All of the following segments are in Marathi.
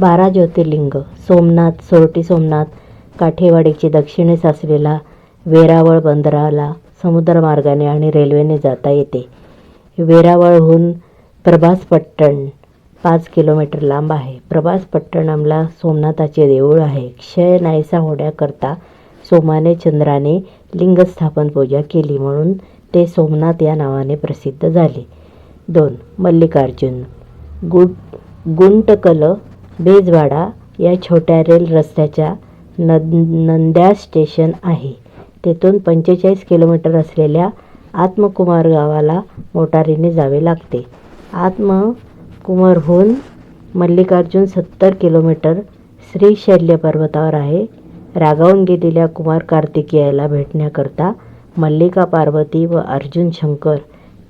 बारा ज्योतिर्लिंग सोमनाथ सोरटी सोमनाथ काठेवाडीची दक्षिणेस असलेला वेरावळ बंदराला समुद्रमार्गाने आणि रेल्वेने जाता येते. वेरावळहून प्रभासपट्टण पाच किलोमीटर लांब आहे. प्रभासपट्टणमला सोमनाथाचे देऊळ आहे. क्षय नाहीसा होण्याकरता सोमाने चंद्राने लिंगस्थापन पूजा केली म्हणून ते सोमनाथ या नावाने प्रसिद्ध झाले. दोन मल्लिकार्जुन. गुड गुंटकल बेजवाडा या छोट्या रेल रस्त्याच्या नंद नंद्या स्टेशन आहे. तेथून पंचेचाळीस किलोमीटर असलेल्या आत्मकुमार गावाला मोटारीने जावे लागते. आत्मकुमारहून मल्लिकार्जुन सत्तर किलोमीटर श्रीशैल्य पर्वतावर आहे. रागावून गेलेल्या कुमार कार्तिकेयाला भेटण्याकरता मल्लिका पार्वती व अर्जुन शंकर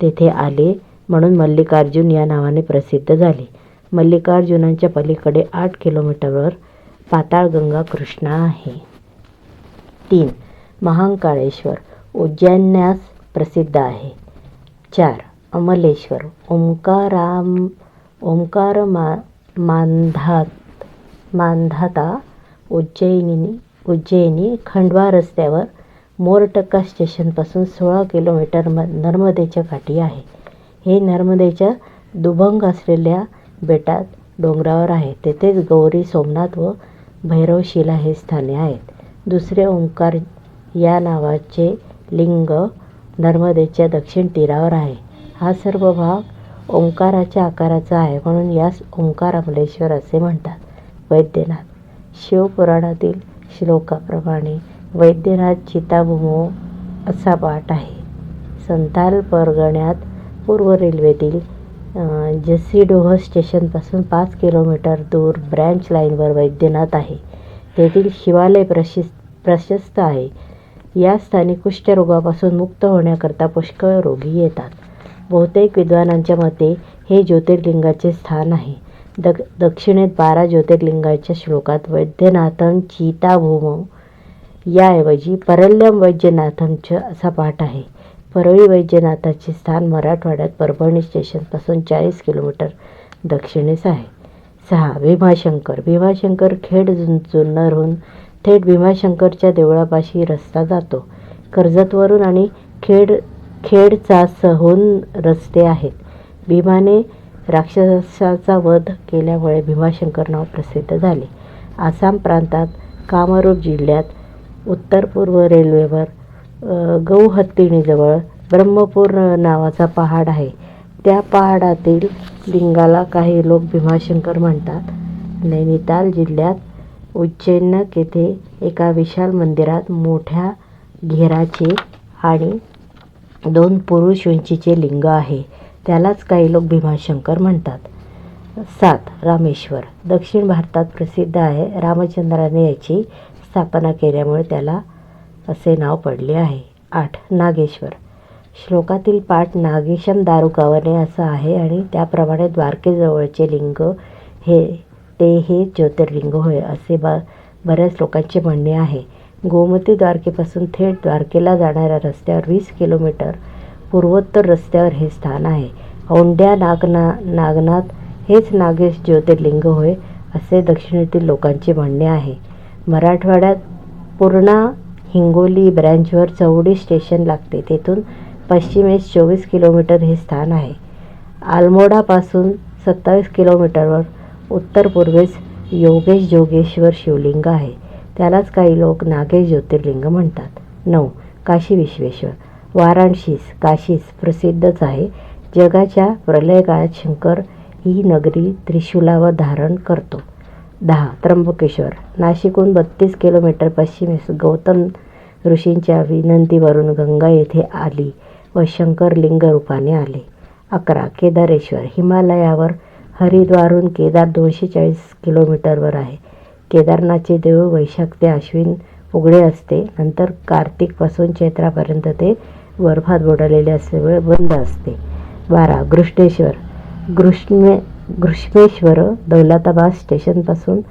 तेथे आले म्हणून मल्लिकार्जुन या नावाने प्रसिद्ध झाले. मल्लिकार्जुनांच्या पलीकडे आठ किलोमीटरवर पाताळगंगा कृष्णा आहे. तीन. महांकाळेश्वर उज्जैन्यास प्रसिद्ध आहे. चार. अमलेश्वर ओंकाराम ओंकार मा मांधात मांधाता उज्जैनी उज्जैनी खंडवा रस्त्यावर मोरटक्का स्टेशनपासून सोळा किलोमीटर म नर्मदेच्या काठी आहे. हे नर्मदेच्या दुभंग असलेल्या बेटात डोंगरावर आहे. तेथेच गौरी सोमनाथ व भैरवशिला हे स्थाने आहेत. दुसरे ओंकार या नावाचे लिंग नर्मदेच्या दक्षिण तीरावर आहे. हा सर्व भाग ओंकाराच्या आकाराचा आहे म्हणून यास ओंकार अमलेश्वर असे म्हणतात. वैद्यनाथ. शिवपुराणातील श्लोकाप्रमाणे वैद्यनाथ चिताभूमो असा पाठ आहे. संथाल परगण्यात पूर्व रेल्वेतील जसीडोह स्टेशनपासून पाच किलोमीटर दूर ब्रँच लाईनवर वैद्यनाथ आहे. तेथील शिवालय प्रशिस् प्रशस्त आहे. या स्थानी कुष्ठरोगापासून मुक्त होण्याकरता पुष्कळ रोगी येतात. बहुतेक विद्वानांच्या मते हे ज्योतिर्लिंगाचे स्थान आहे. दक दक्षिणेत बारा ज्योतिर्लिंगाच्या श्लोकात वैद्यनाथन चिताभूम याऐवजी परल्यम वैद्यनाथमच असा पाठ आहे. परळी वैद्यनाथाचे स्थान मराठवाड्यात परभणी स्टेशनपासून चाळीस किलोमीटर दक्षिणेस आहे. सहा भीमाशंकर. भीमाशंकर खेड जुन्नरहून थेट भीमाशंकरच्या देवळापाशी रस्ता जातो. कर्जतवरून आणि खेड खेडचासहून रस्ते आहेत. भीमाने राक्षसाचा वध केल्यामुळे भीमाशंकर नाव प्रसिद्ध झाले. आसाम प्रांतात कामरूप जिल्ह्यात उत्तर पूर्व रेल्वेवर गौहत्तीणीजवळ ब्रह्मपूर नावाचा पहाड आहे. त्या पहाडातील लिंगाला काही लोक भीमाशंकर म्हणतात. नैनिताल जिल्ह्यात उज्जैनक येथे एका विशाल मंदिरात मोठ्या घेराचे आणि दोन पुरुष उंचीचे लिंग आहे. त्यालाच काही लोक भीमाशंकर म्हणतात. सात रामेश्वर. दक्षिण भारतात प्रसिद्ध आहे. रामचंद्राने याची स्थापना केल्यामुळे त्याला असे नाव पडले आहे. आठ नागेश्वर. श्लोकातील पाठ नागेशम दारुकावने असं आहे आणि त्याप्रमाणे द्वारकेजवळचे लिंग हे ते हे ज्योतिर्लिंग होय असे ब बऱ्याच लोकांचे म्हणणे आहे. गोमती द्वारकेपासून थेट द्वारकेला जाणाऱ्या रस्त्यावर वीस किलोमीटर पूर्वोत्तर रस्त्यावर हे स्थान आहे. औंड्या नागना नागनाथ हेच नागेश ज्योतिर्लिंग होय असे दक्षिणेतील लोकांचे म्हणणे आहे. मराठवाड्यात पूर्णा हिंगोली ब्रँचवर चौडी स्टेशन लागते. तेथून पश्चिमेस चोवीस किलोमीटर हे स्थान आहे. आलमोडापासून सत्तावीस किलोमीटरवर उत्तर पूर्वेस योगेश जोगेश्वर शिवलिंग आहे. त्यालाच काही लोक नागेश ज्योतिर्लिंग म्हणतात. नऊ काशी विश्वेश्वर. वाराणसीस काशीस प्रसिद्धच आहे. जगाच्या प्रलयकाळात शंकर ही नगरी त्रिशूलावर धारण करतो. दहा त्र्यंबकेश्वर. नाशिकहून बत्तीस किलोमीटर पश्चिमेस गौतम ऋषींच्या विनंतीवरून गंगा येथे आली व शंकर लिंग रूपाने आले. अकरा केदारेश्वर. हिमालयावर हरिद्वारहून केदार दोनशे चाळीस किलोमीटरवर आहे. केदारनाथचे देऊळ वैशाख ते अश्विन उघडे असते. नंतर कार्तिकपासून चैत्रापर्यंत ते बर्फात बुडलेले असल्यामुळे बंद असते. बारा घृष्णेश्वर घृष्णे घृष्णेश्वर दौलताबाद स्टेशनपासून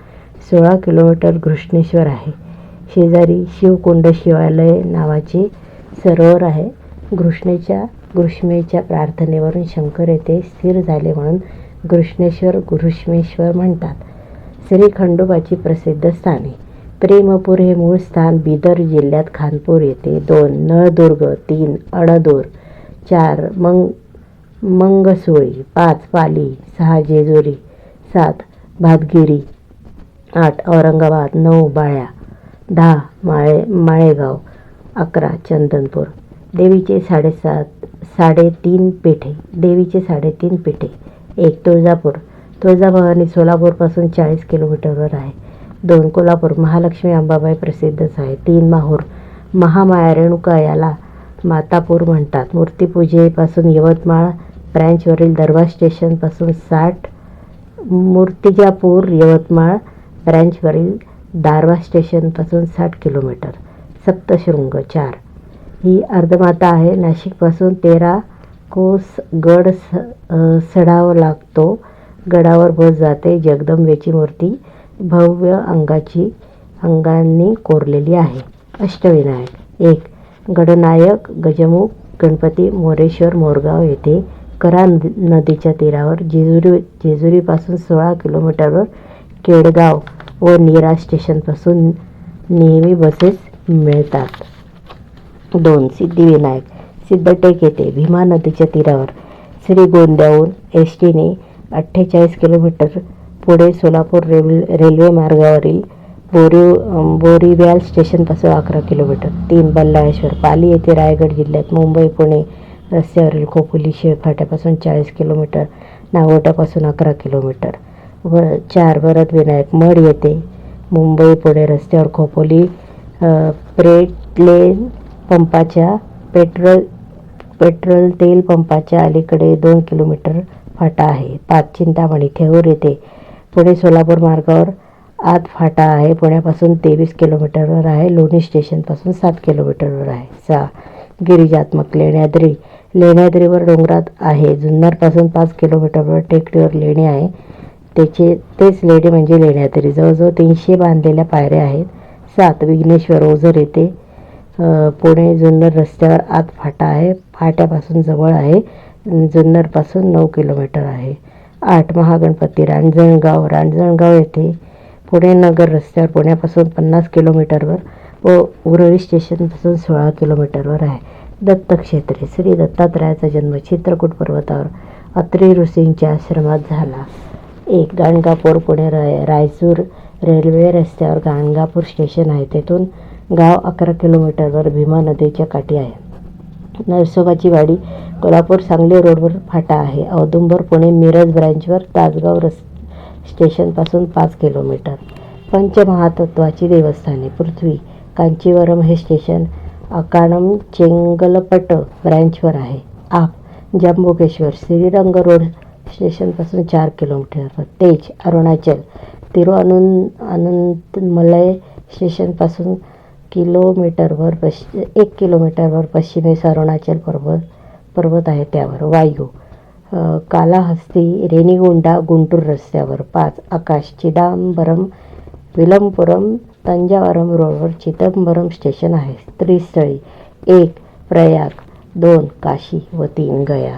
सोळा किलोमीटर घृष्णेश्वर आहे. शेजारी शिवकुंड शिवालय नावाचे सरोवर आहे. घृष्णेच्या घृष्मेच्या प्रार्थनेवरून शंकर येथे स्थिर झाले म्हणून घृष्णेश्वर घृष्मेश्वर म्हणतात. श्री खंडोबाची प्रसिद्ध स्थाने. प्रेमपूर हे मूळ स्थान बिदर जिल्ह्यात खानपूर येथे दोन नळदुर्ग तीन अडदूर चार मंग मंगसुळी पाच पाली सहा जेजुरी सात भातगिरी आठ औरंगाबाद नऊ बाळ्या दहा माळे माळेगाव अकरा चंदनपूर. देवीचे साडेसात साडेतीन पेठे देवीचे साडेतीन पेठे. एक तुळजापूर. तुळजाभवानी सोलापूरपासून चाळीस किलोमीटरवर आहे. दोन कोल्हापूर. महालक्ष्मी अंबाबाई प्रसिद्धच आहे. तीन माहूर. महामाया रेणुका याला मातापूर म्हणतात. मूर्तीपूजेपासून यवतमाळ ब्रँचवरील दरबार स्टेशनपासून साठ मूर्तिजापूर यवतमाळ ब्रँचवरील दारवा स्टेशनपासून साठ किलोमीटर. सप्तशृंग चार. ही अर्धमाता आहे. नाशिकपासून तेरा कोस गड स सडावा लागतो. गडावर बस जाते. जगदंबेची मूर्ती भव्य अंगाची अंगांनी कोरलेली आहे. अष्टविनायक एक. गडनायक गजमुख गणपती मोरेश्वर मोरगाव येथे करा नदी- नदीच्या तीरावर. जेजुरी जेजुरीपासून सोळा किलोमीटरवर केडगाव व नीरा स्टेशनपासून नेहमी बसेस मिळतात. दोन सिद्धिविनायक. सिद्धटेक येथे भीमा नदीच्या तीरावर. श्री गोंद्याहून एस टीने अठ्ठेचाळीस किलोमीटर पुढे सोलापूर रेल्वे रेल्वे मार्गावरील बोरी बोरीव्याल स्टेशनपासून अकरा किलोमीटर. तीन बल्लाळेश्वर. पाली येथे रायगड जिल्ह्यात मुंबई पुणे रस्त्यावरील खोपोली शेळफाट्यापासून चाळीस किलोमीटर नागोट्यापासून अकरा किलोमीटर. व चार भरत विनायक मड येते मुंबई पुणे रस्त्यावर खोपोली प्रेट लेन पंपाच्या पेट्रोल पेट्रोल तेल पंपाच्या अलीकडे दोन किलोमीटर फाटा आहे. पाच चिंतामणी थेऊर येथे पुणे सोलापूर मार्गावर आत फाटा आहे. पुण्यापासून तेवीस किलोमीटरवर आहे. लोणी स्टेशनपासून सात किलोमीटरवर आहे. सहा गिरिजात्मक लेण्याद्री लेण्याद्रीवर डोंगरात आहे. जुन्नरपासून पाच किलोमीटरवर टेकडीवर लेणी आहे. त्याचे तेच लेणी म्हणजे लेण्याद्री. जवळजवळ तीनशे बांधलेल्या पायऱ्या आहेत. सात विघ्नेश्वर ओझर येथे पुणे जुन्नर रस्त्यावर आत फाटा आहे. फाट्यापासून जवळ आहे. जुन्नरपासून नऊ किलोमीटर आहे. आठ महागणपती रांजणगाव. रांजणगाव येथे पुणे नगर रस्त्यावर पुण्यापासून पन्नास किलोमीटरवर व उरळी स्टेशनपासून सोळा किलोमीटरवर आहे. दत्तक्षेत्रे. श्री दत्तात्रयाचा जन्म चित्रकूट पर्वतावर अत्री ऋषींच्या आश्रमात झाला. एक गाणगापूर पुणे राय रायचूर रेल्वे रस्त्यावर गाणगापूर स्टेशन आहे. तेथून गाव अकरा किलोमीटरवर भीमा नदीच्या काठी आहे. नरसोबाची वाडी कोल्हापूर सांगली रोडवर फाटा आहे. औदुंबर पुणे मिरज ब्रँचवर तासगाव रस स्टेशनपासून पाच किलोमीटर. पंचमहातत्वाची देवस्थाने. पृथ्वी कांचीवरम हे स्टेशन अकाणम चेंगलपट ब्रँचवर आहे. आप जंबुकेश्वर श्रीरंग रोड स्टेशनपासून चार किलोमीटर. तेज अरुणाचल तिरुअनंत अनंतमलय स्टेशनपासून किलोमीटरवर पश्चि एक किलोमीटरवर पश्चिमेस अरुणाचल पर्वत पर्वत आहे त्यावर. वायू कालाहस्ती रेणीगुंडा गुंटूर रस्त्यावर. पाच आकाश चिदांबरम विलमपुरम तंजावरम रोडवर चिदंबरम स्टेशन आहे. त्रिस्थळी एक प्रयाग दोन काशी व तीन गया.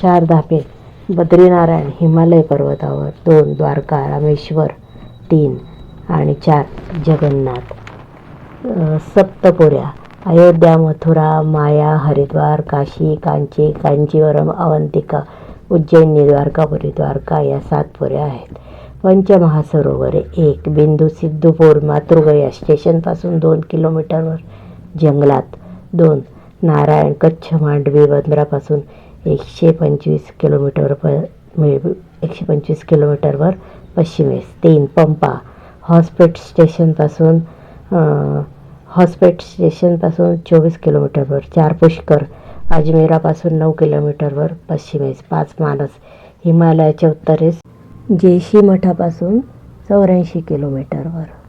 चार धापे बद्रीनारायण हिमालय पर्वतावर दोन द्वारका रामेश्वर तीन आणि चार जगन्नाथ. सप्तपुऱ्या अयोध्या मथुरा माया हरिद्वार काशी कांची कांचीवरम अवंतिका उज्जैनी द्वारकापुरी द्वारका या सात पुऱ्या आहेत. पंचमहासरोवरे एक बिंदू सिद्धूपूर मातृगया स्टेशनपासून दोन किलोमीटरवर जंगलात. दोन नारायण कच्छ मांडवी बंदरापासून एकशे पंचवीस किलोमीटर प एकशे पंचवीस किलोमीटरवर पश्चिमेस. तीन पंपा हॉस्पेट स्टेशनपासून हॉस्पेट स्टेशनपासून चोवीस किलोमीटरवर. चार पुष्कर अजमेरापासून नऊ किलोमीटरवर पश्चिमेस. पाच मानस हिमालयाच्या उत्तरेस जेशी मठापासून चौऱ्याऐंशी किलोमीटरवर.